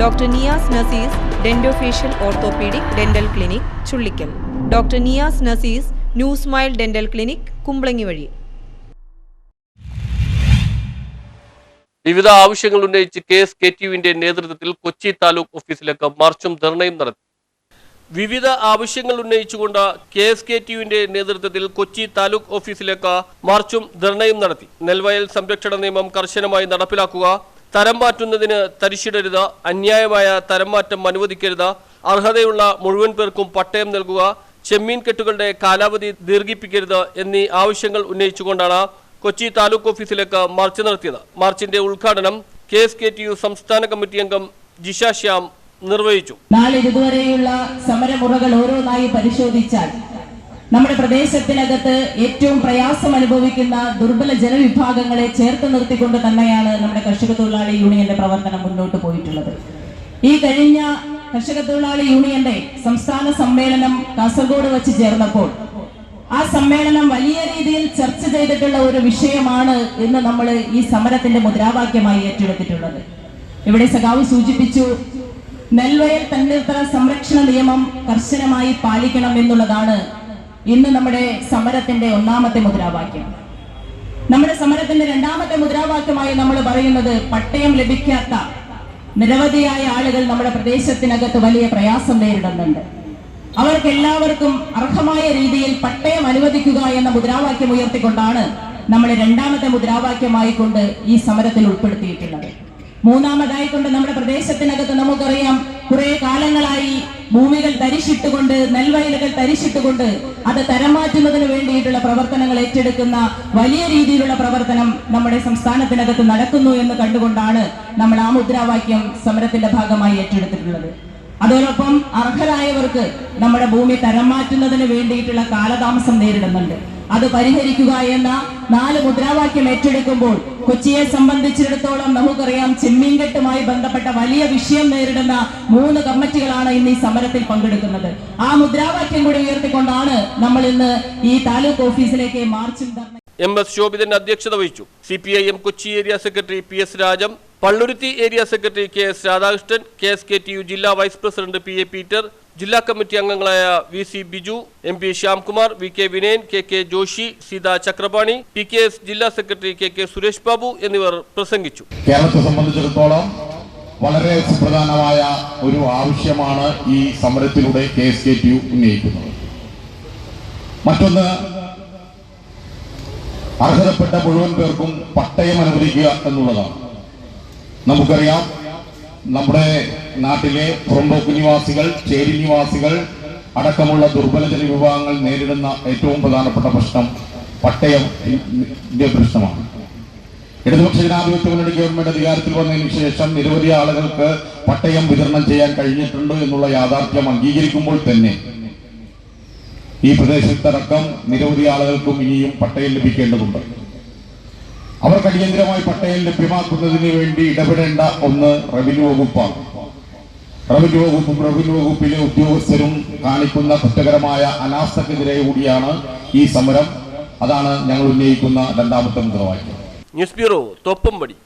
Doctor Niyas Nasees dentofacial orthopaedic dental clinic Chullikkal. Doctor Niyas Nasees new smile dental clinic Kumbalangi വഴി. വിവിധ ആവശ്യങ്ങൾ ഉന്നയിച്ച് K S K T യുവിന്റെ നേതൃത്വത്തിൽ കൊച്ചി താലൂക്ക് ഓഫീസിലേക്ക് മാർച്ചും ധർണയും നടത്തി. വിവിധ ആവശ്യങ്ങൾ ഉന്നയിച്ചുകൊണ്ട് കെ എസ് കെ ടി യുവിന്റെ നേതൃത്വത്തിൽ കൊച്ചി താലൂക്ക് ഓഫീസിലേക്ക് മാർച്ചും ധർണയും നടത്തി. നെൽവയൽ സംരക്ഷണ നിയമം കർശനമായി നടപ്പിലാക്കുക തരം മാറ്റുന്നതിന് തരിശിടരുത് അന്യായമായ തരം മാറ്റം അനുവദിക്കരുത് അർഹതയുള്ള മുഴുവൻ പേർക്കും പട്ടയം നൽകുക ചെമ്മീൻ കെട്ടുകളുടെ കാലാവധി ദീർഘിപ്പിക്കരുത് എന്നീ ആവശ്യങ്ങൾ ഉന്നയിച്ചുകൊണ്ടാണ് കൊച്ചി താലൂക്ക് ഓഫീസിലേക്ക് മാർച്ച് നടത്തിയത്. മാർച്ചിന്റെ ഉദ്ഘാടനം K S K T U സംസ്ഥാന കമ്മിറ്റി അംഗം ജിഷ ശ്യാം നിർവഹിച്ചു. നാളിതുവരെയുള്ള സമരമുറകൾ ഓരോന്നായി പരിശോധിച്ചാൽ നമ്മുടെ പ്രദേശത്തിനകത്ത് ഏറ്റവും പ്രയാസം അനുഭവിക്കുന്ന ദുർബല ജനവിഭാഗങ്ങളെ ചേർത്ത് നിർത്തിക്കൊണ്ട് തന്നെയാണ് നമ്മുടെ കർഷക തൊഴിലാളി യൂണിയന്റെ പ്രവർത്തനം മുന്നോട്ട് പോയിട്ടുള്ളത്. ഈ കഴിഞ്ഞ കർഷക തൊഴിലാളി യൂണിയന്റെ സംസ്ഥാന സമ്മേളനം കാസർഗോഡ് വെച്ച് ചേർന്നപ്പോൾ ആ സമ്മേളനം വലിയ രീതിയിൽ ചർച്ച ചെയ്തിട്ടുള്ള ഒരു വിഷയമാണ് എന്ന് നമ്മൾ ഈ സമരത്തിന്റെ മുദ്രാവാക്യമായി ഏറ്റെടുത്തിട്ടുള്ളത്. ഇവിടെ സഖാവ് സൂചിപ്പിച്ചു നെൽവയൽ തണ്ണീർത്തറ സംരക്ഷണ നിയമം കർശനമായി പാലിക്കണം എന്നുള്ളതാണ് ഇന്ന് നമ്മുടെ സമരത്തിന്റെ ഒന്നാമത്തെ മുദ്രാവാക്യം. നമ്മുടെ സമരത്തിന്റെ രണ്ടാമത്തെ മുദ്രാവാക്യമായി നമ്മൾ പറയുന്നത് പട്ടയം ലഭിക്കാത്ത നിരവധിയായ ആളുകൾ നമ്മുടെ പ്രദേശത്തിനകത്ത് വലിയ പ്രയാസം നേരിടുന്നുണ്ട്. അവർക്ക് എല്ലാവർക്കും അർഹമായ രീതിയിൽ പട്ടയം അനുവദിക്കുക എന്ന മുദ്രാവാക്യം ഉയർത്തിക്കൊണ്ടാണ് നമ്മൾ രണ്ടാമത്തെ മുദ്രാവാക്യമായി കൊണ്ട് ഈ സമരത്തിൽ ഉൾപ്പെടുത്തിയിട്ടുള്ളത് മൂന്നാമതായി കൊണ്ട് നമ്മുടെ പ്രദേശത്തിനകത്ത് ഭൂമികൾ തരിശിട്ടുകൊണ്ട് നെൽവയലുകൾ തരിശിട്ടുകൊണ്ട് അത് തരം മാറ്റുന്നതിന് വേണ്ടിയിട്ടുള്ള പ്രവർത്തനങ്ങൾ ഏറ്റെടുക്കുന്ന വലിയ രീതിയിലുള്ള പ്രവർത്തനം നമ്മുടെ സംസ്ഥാനത്തിനകത്ത് നടക്കുന്നു എന്ന് കണ്ടുകൊണ്ടാണ് നമ്മൾ ആ മുദ്രാവാക്യം സമരത്തിന്റെ ഭാഗമായി ഏറ്റെടുത്തിട്ടുള്ളത്. അതോടൊപ്പം അർഹരായവർക്ക് നമ്മുടെ ഭൂമി തരം മാറ്റുന്നതിന് വേണ്ടിയിട്ടുള്ള കാലതാമസം നേരിടുന്നുണ്ട്. അത് പരിഹരിക്കുക എന്ന നാല് മുദ്രാവാക്യം ഏറ്റെടുക്കുമ്പോൾ കൊച്ചിയെ സംബന്ധിച്ചിടത്തോളം നമുക്കറിയാം ചെമ്മീൻകെട്ടുമായി ബന്ധപ്പെട്ട വലിയ വിഷയം നേരിടുന്ന മൂന്ന് കമ്മിറ്റികളാണ് ഇന്ന് ഈ സമരത്തിൽ പങ്കെടുക്കുന്നത്. ആ മുദ്രാവാക്യം കൂടി ഉയർത്തിക്കൊണ്ടാണ് നമ്മൾ ഇന്ന് ഈ താലൂക്ക് ഓഫീസിലേക്ക് മാർച്ചും എം എസ് ശോഭിതൻ അധ്യക്ഷത വഹിച്ചു. C P I M Kochi area secretary P S Rajam Palluruthy area secretary K S Radhakrishnan K S K T U ജില്ലാ vice president P A Peter ജില്ലാ കമ്മിറ്റി അംഗങ്ങളായ V C Biju M P Shyamkumar V K Vinayan K K Joshy Seetha Chakrapani P K S ജില്ലാ secretary K K Suresh Babu എന്നിവർ പ്രസംഗിച്ചു. കേരളത്തെ സംബന്ധിച്ചിടത്തോളം വളരെ സുപ്രധാനമായ ഒരു ആവശ്യമാണ് ഈ സമരത്തിലൂടെ കെ എസ് കെ ടി ഉന്നയിക്കുന്നത്. മറ്റൊന്ന് അർഹതപ്പെട്ട മുഴുവൻ പേർക്കും പട്ടയം അനുവദിക്കുക എന്നുള്ളതാണ്. നമുക്കറിയാം നമ്മുടെ നാട്ടിലെ പുറമ്പോക്ക് നിവാസികൾ ചേരി നിവാസികൾ അടക്കമുള്ള ദുർബല ജനവിഭാഗങ്ങൾ നേരിടുന്ന ഏറ്റവും പ്രധാനപ്പെട്ട പ്രശ്നം പട്ടയം പ്രശ്നമാണ്. ഇടതുപക്ഷ ജനാധിപത്യ മുന്നണി ഗവൺമെന്റ് അധികാരത്തിൽ വന്നതിന് ശേഷം നിരവധി ആളുകൾക്ക് പട്ടയം വിതരണം ചെയ്യാൻ കഴിഞ്ഞിട്ടുണ്ട് എന്നുള്ള യാഥാർത്ഥ്യം അംഗീകരിക്കുമ്പോൾ തന്നെ ഈ പ്രദേശത്തടക്കം നിരവധി ആളുകൾക്കും ഇനിയും പട്ടയം ലഭിക്കേണ്ടതുണ്ട്. അവർക്ക് അടിയന്തരമായി പട്ടയം ലഭ്യമാക്കുന്നതിന് വേണ്ടി ഇടപെടേണ്ട ഒന്ന് റവന്യൂ വകുപ്പാണ്. റവന്യൂ വകുപ്പും റവന്യൂ വകുപ്പിലെ ഉദ്യോഗസ്ഥരും കാണിക്കുന്ന കുറ്റകരമായ അനാസ്ഥക്കെതിരെ കൂടിയാണ് ഈ സമരം. അതാണ് ഞങ്ങൾ ഉന്നയിക്കുന്ന രണ്ടാമത്തെ മുദ്രാവാക്യം. News bureau Thoppumpady